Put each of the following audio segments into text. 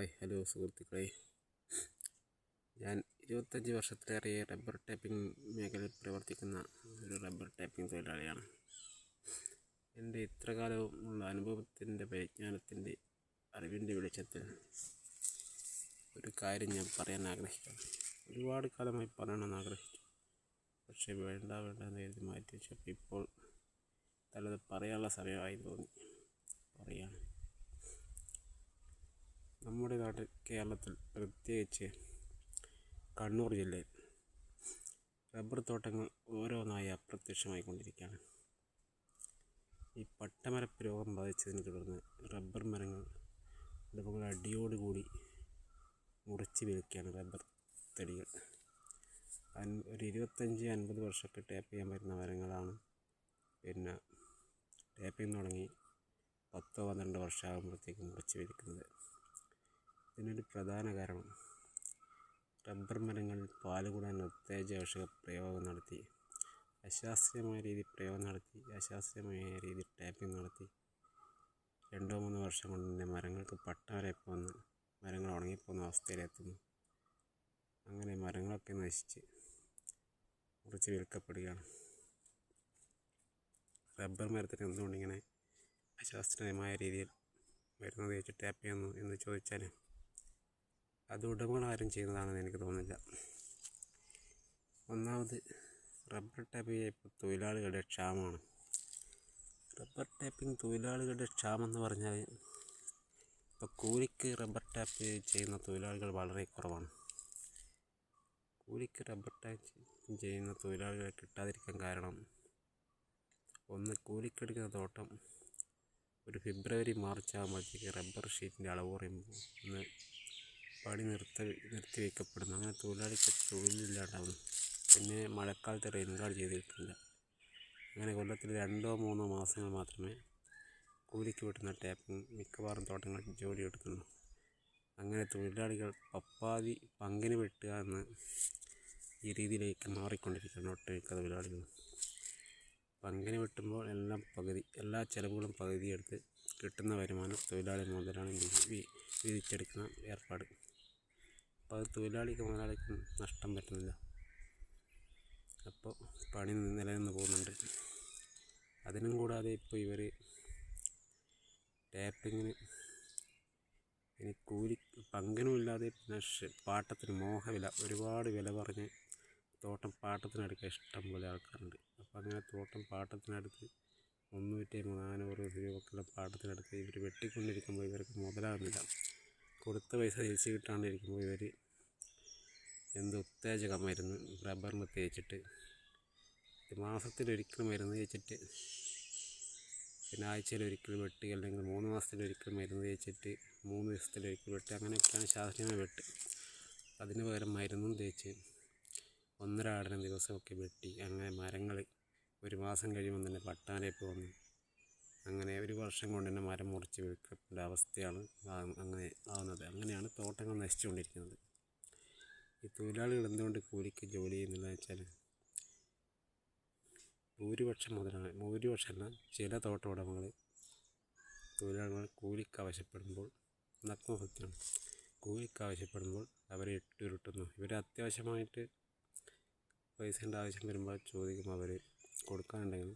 Hi hello സുഹൃത്തുക്കളെ. ഞാൻ ഇരുപത്തഞ്ച് വർഷത്തിലേറെ റബ്ബർ ടാപ്പിംഗ് മേഖലയിൽ പ്രവർത്തിക്കുന്ന ഒരു റബ്ബർ ടാപ്പിംഗ് തൊഴിലാളിയാണ്. എന്റെ ഇത്രകാലമുള്ള അനുഭവത്തിന്റെ പരിജ്ഞാനത്തിന്റെ അറിവിന്റെ വെളിച്ചത്തിൽ ഒരു കാര്യം ഞാൻ പറയാൻ ആഗ്രഹിക്കുന്നു. ഒരുപാട് കാലമായി പറയണമെന്ന് ആഗ്രഹിച്ചു. പക്ഷേ വേണ്ട വേണ്ട എന്ന് കരുതി മാറ്റി വെച്ചപ്പോൾ ഇപ്പോൾ തലത് പറയാനുള്ള സമയമായി തോന്നി. പറയാണ് നമ്മുടെ നാട്ടിൽ കേരളത്തിൽ പ്രത്യേകിച്ച് കണ്ണൂർ ജില്ലയിൽ റബ്ബർ തോട്ടങ്ങൾ ഓരോന്നായി അപ്രത്യക്ഷമായിക്കൊണ്ടിരിക്കുകയാണ് ഈ പട്ടമരപ്പ് രോഗം ബാധിച്ചതിനെ തുടർന്ന് റബ്ബർ മരങ്ങൾ അതുപോലെ അടിയോടുകൂടി മുറിച്ച് വിൽക്കുകയാണ് റബ്ബർ തടികൾ. ഒരു ഇരുപത്തഞ്ച് അൻപത് വർഷമൊക്കെ ടാപ്പ് ചെയ്യാൻ പറ്റുന്ന മരങ്ങളാണ്. പിന്നെ ടാപ്പിംഗ് തുടങ്ങി പത്തോ പന്ത്രണ്ട് വർഷമാകുമ്പോഴത്തേക്കും മുറിച്ച് വിൽക്കുന്നത്. ഇതിനൊരു പ്രധാന കാരണം റബ്ബർ മരങ്ങളിൽ പാൽ കൂടാൻ ഉത്തേജക പ്രയോഗം നടത്തി അശാസ്ത്രീയമായ രീതിയിൽ പ്രയോഗം നടത്തി അശാസ്ത്രീയമായ രീതിയിൽ ടാപ്പിംഗ് നടത്തി. രണ്ടോ മൂന്നോ വർഷം കൊണ്ട് തന്നെ മരങ്ങൾക്ക് പട്ട വരെ പോകുന്ന മരങ്ങൾ ഉണങ്ങിപ്പോകുന്ന അവസ്ഥയിലെത്തുന്നു. അങ്ങനെ മരങ്ങളൊക്കെ നശിച്ച് മുറിച്ച് വിൽക്കപ്പെടുകയാണ്. റബ്ബർ മരത്തിന് എന്തുകൊണ്ടിങ്ങനെ അശാസ്ത്രീയമായ രീതിയിൽ മരുന്ന് ഉപയോഗിച്ച് ടാപ്പ് ചെയ്യുന്നു എന്ന് ചോദിച്ചാൽ അത് ഉടമകൾ ആരും ചെയ്യുന്നതാണെന്ന് എനിക്ക് തോന്നുന്നില്ല. ഒന്നാമത് റബ്ബർ ടാപ്പിംഗ് ഇപ്പോൾ തൊഴിലാളികളുടെ ക്ഷാമമാണ്. റബ്ബർ ടാപ്പിംഗ് തൊഴിലാളികളുടെ ക്ഷാമം എന്ന് പറഞ്ഞാൽ ഇപ്പോൾ കൂലിക്ക് റബ്ബർ ടാപ്പ് ചെയ്യുന്ന തൊഴിലാളികൾ വളരെ കുറവാണ്. കൂലിക്ക് റബ്ബർ ടാപ്പ് ചെയ്യുന്ന തൊഴിലാളികളെ കിട്ടാതിരിക്കാൻ കാരണം ഒന്ന് കൂലിക്കെടുക്കുന്ന തോട്ടം ഒരു ഫെബ്രുവരി മാർച്ച് ആകുമ്പോഴത്തേക്ക് റബ്ബർ ഷീറ്റിന്റെ അളവ് കുറയുമ്പോൾ ഒന്ന് പണി നിർത്തി നിർത്തി വയ്ക്കപ്പെടുന്നു. അങ്ങനെ തൊഴിലാളിക്ക് തൊഴിലില്ലാണ്ടാവുന്നു. പിന്നെ മഴക്കാലത്ത് റെയിൻ ഗാർഡ് ചെയ്തിട്ടില്ല അങ്ങനെ കൊല്ലത്തിൽ രണ്ടോ മൂന്നോ മാസങ്ങൾ മാത്രമേ കൂലിക്ക് വിട്ടുന്ന ടാപ്പും മിക്കവാറും തോട്ടങ്ങൾ ജോലി എടുക്കുന്നു. അങ്ങനെ തൊഴിലാളികൾ പപ്പാതി പങ്കിന് വെട്ടുക എന്ന് ഈ രീതിയിലേക്ക് മാറിക്കൊണ്ടിരിക്കുന്നു ഒട്ടുമിക്ക തൊഴിലാളികൾ പങ്കിന് വെട്ടുമ്പോൾ എല്ലാം പകുതി എല്ലാ ചിലവുകളും പകുതി എടുത്ത് കിട്ടുന്ന വരുമാനം തൊഴിലാളി മുതലാണ് വിധിച്ചെടുക്കുന്ന ഏർപ്പാട്. അപ്പോൾ അത് തൊഴിലാളിക്ക് മുതലാളിക്കും നഷ്ടം പറ്റുന്നില്ല. അപ്പോൾ പണി നിലനിന്ന് പോകുന്നുണ്ട്. അതിനും കൂടാതെ ഇപ്പോൾ ഇവർ ടാപ്പിങ്ങിന് ഇനി കൂലി പങ്കിനും ഇല്ലാതെ പിന്നെ പാട്ടത്തിന് മോഹവില ഒരുപാട് വില പറഞ്ഞ് തോട്ടം പാട്ടത്തിനെടുക്കാൻ ഇഷ്ടം പോലെ ആൾക്കാരുണ്ട്. അപ്പോൾ അങ്ങനെ തോട്ടം പാട്ടത്തിനടുത്ത് മുന്നൂറ്റി നാനൂറ് രൂപക്കുള്ള പാട്ടത്തിനടുത്ത് ഇവർ വെട്ടിക്കൊണ്ടിരിക്കുമ്പോൾ ഇവർക്ക് മുതലാകുന്നില്ല കൊടുത്ത പൈസ തിരിച്ച് കിട്ടാണ്ടിരിക്കുമ്പോൾ ഇവർ എന്ത് ഉത്തേജക മരുന്ന് റബ്ബറിന് തേച്ചിട്ട് മാസത്തിലൊരിക്കൽ മരുന്ന് തേച്ചിട്ട് പിന്നെ ആഴ്ചയിലൊരിക്കൽ വെട്ടി അല്ലെങ്കിൽ മൂന്ന് മാസത്തിലൊരിക്കൽ മരുന്ന് തേച്ചിട്ട് മൂന്ന് ദിവസത്തിലൊരിക്കൽ വെട്ടി അങ്ങനെയൊക്കെയാണ് ശാസ്ത്രീയമായ വെട്ട്. അതിന് പകരം മരുന്നും തേച്ച് ഒന്നരാടന ദിവസമൊക്കെ വെട്ടി അങ്ങനെ മരങ്ങൾ ഒരു മാസം കഴിയുമ്പോൾ തന്നെ പട്ടാനേപ്പ് വന്നു അങ്ങനെ ഒരു വർഷം കൊണ്ട് തന്നെ മരം മുറിച്ച് വിൽക്കേണ്ട അവസ്ഥയാണ്. അങ്ങനെ നശിച്ചുകൊണ്ടിരിക്കുന്നത് ഈ തൊഴിലാളികൾ എന്തുകൊണ്ട് കൂലിക്ക് ജോലി ചെയ്യുന്നില്ല വെച്ചാൽ ഭൂരിപക്ഷം മുതലാണ് ഭൂരിപക്ഷമല്ല ചില തോട്ട ഉടമകൾ തൊഴിലാളികൾ കൂലിക്ക് ആവശ്യപ്പെടുമ്പോൾ സത്യമാണ് കൂലിക്ക് ആവശ്യപ്പെടുമ്പോൾ അവരെ ഇട്ടുരുട്ടുന്നു. ഇവർ അത്യാവശ്യമായിട്ട് പൈസേന്റെ ആവശ്യം വരുമ്പോൾ ചോദിക്കും അവർ കൊടുക്കാനുണ്ടെങ്കിൽ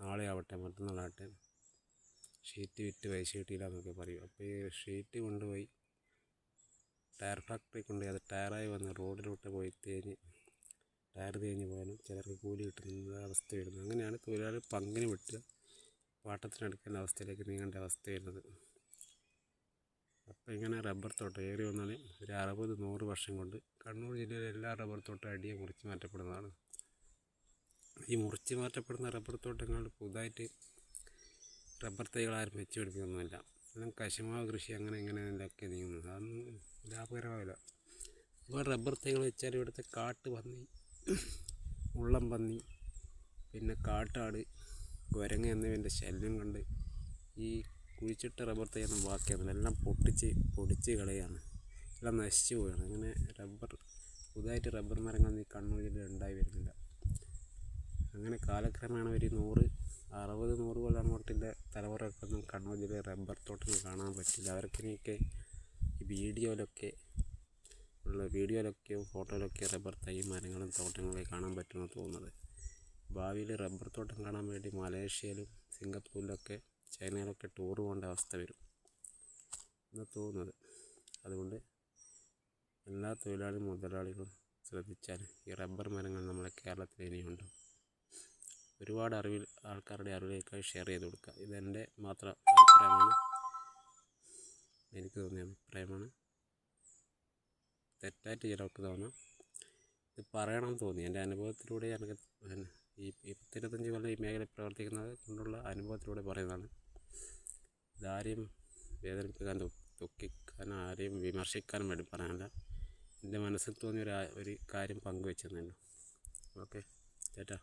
നാളെ ആവട്ടെ മറ്റന്നാളാവട്ടെ ഷീറ്റ് വിറ്റ് പൈസ കിട്ടിയില്ല എന്നൊക്കെ പറയും. അപ്പോൾ ഈ ഷീറ്റ് കൊണ്ടുപോയി ടയർ ഫാക്ടറി കൊണ്ടുപോയി അത് ടയറായി വന്ന് റോഡിലോട്ട് പോയി തേഞ്ഞ് ടയർ തേഞ്ഞ് പോയാലും ചിലർക്ക് കൂലി കിട്ടുന്ന അവസ്ഥ വരുന്നത് അങ്ങനെയാണ് തൊഴിലാളി പങ്കിന് വിട്ട് പാട്ടത്തിനെടുക്കേണ്ട അവസ്ഥയിലേക്ക് നീങ്ങേണ്ട അവസ്ഥ വരുന്നത്. അപ്പോൾ ഇങ്ങനെ റബ്ബർ തോട്ടം ഏറി വന്നാൽ ഒരു അറുപത് നൂറ് വർഷം കൊണ്ട് കണ്ണൂർ ജില്ലയിലെ എല്ലാ റബ്ബർ തോട്ടം അടിയെ മുറിച്ച് മാറ്റപ്പെടുന്നതാണ്. ഈ മുറിച്ച് മാറ്റപ്പെടുന്ന റബ്ബർ തോട്ടങ്ങൾ പുതുതായിട്ട് റബ്ബർ തൈകൾ ആരും വെച്ച് പിടിപ്പിക്കുന്നൊന്നുമില്ല. കശുമാവ് കൃഷി അങ്ങനെ ഇങ്ങനെ ഇങ്ങനെയൊക്കെ നീങ്ങുന്നത് അതൊന്നും ലാഭകരമാവില്ല ഇപ്പോൾ റബ്ബർ തൈകൾ വെച്ചാൽ ഇവിടുത്തെ കാട്ട് പന്നി ഉള്ളം പന്നി പിന്നെ കാട്ടാട് കുരങ്ങ എന്നിവന്റെ ശല്യം കണ്ട് ഈ കുഴിച്ചിട്ട റബ്ബർ തൈയൊന്നും ബാക്കിയാകുന്നില്ല എല്ലാം പൊട്ടിച്ച് പൊടിച്ച് കളയാണ്. എല്ലാം നശിച്ചു പോവുകയാണ്. അങ്ങനെ റബ്ബർ പുതുതായിട്ട് റബ്ബർ മരങ്ങൾ ഈ കണ്ണൂർ ജില്ലയിൽ ഉണ്ടായി വരുന്നില്ല. അങ്ങനെ കാലക്രമേണ ഒരു നൂറ് അറുപത് നൂറ് കൊല്ലം അങ്ങോട്ടിന്റെ തലമുറക്കൊന്നും കണ്ണൂർ ജില്ലയിൽ റബ്ബർ തോട്ടങ്ങൾ കാണാൻ പറ്റില്ല. അവർക്കിനിയൊക്കെ വീഡിയോയിലൊക്കെ ഉള്ള വീഡിയോയിലൊക്കെയോ ഫോട്ടോയിലൊക്കെ റബ്ബർ തൈ മരങ്ങളും തോട്ടങ്ങളെ കാണാൻ പറ്റുമെന്ന് തോന്നുന്നത്. ഭാവിയിൽ റബ്ബർ തോട്ടം കാണാൻ വേണ്ടി മലേഷ്യയിലും സിംഗപ്പൂരിലൊക്കെ ചൈനയിലൊക്കെ ടൂർ പോകേണ്ട അവസ്ഥ വരും എന്ന് തോന്നുന്നത്. അതുകൊണ്ട് എല്ലാ തൊഴിലാളി മുതലാളികളും ശ്രദ്ധിച്ചാൽ ഈ റബ്ബർ മരങ്ങൾ നമ്മുടെ കേരളത്തിൽ ഇനിയുണ്ട്. ഒരുപാട് അറിവിൽ ആൾക്കാരുടെ അറിവിലേക്കായി ഷെയർ ചെയ്ത് കൊടുക്കുക. ഇതെന്റെ മാത്രം അഭിപ്രായമാണ്. എനിക്ക് തോന്നിയ അഭിപ്രായമാണ്. തെറ്റായിട്ട് ചിലർക്ക് തോന്നാം. ഇത് പറയണം തോന്നി. എന്റെ അനുഭവത്തിലൂടെ എനിക്ക് ഈ ഈ പത്തിരുപത്തഞ്ച് കൊല്ലം ഈ മേഖലയിൽ പ്രവർത്തിക്കുന്നത് കൊണ്ടുള്ള അനുഭവത്തിലൂടെ പറയുന്നതാണ്. ഇതാരെയും വേദനിപ്പിക്കാൻ ദുഃഖിക്കാൻ ആരെയും വിമർശിക്കാനും വേണ്ടി പറയാനല്ല എന്റെ മനസ്സിൽ തോന്നിയ ഒരു ഒരു കാര്യം പങ്കുവെച്ചെന്നല്ലോ ഓക്കെ. ചേട്ടാ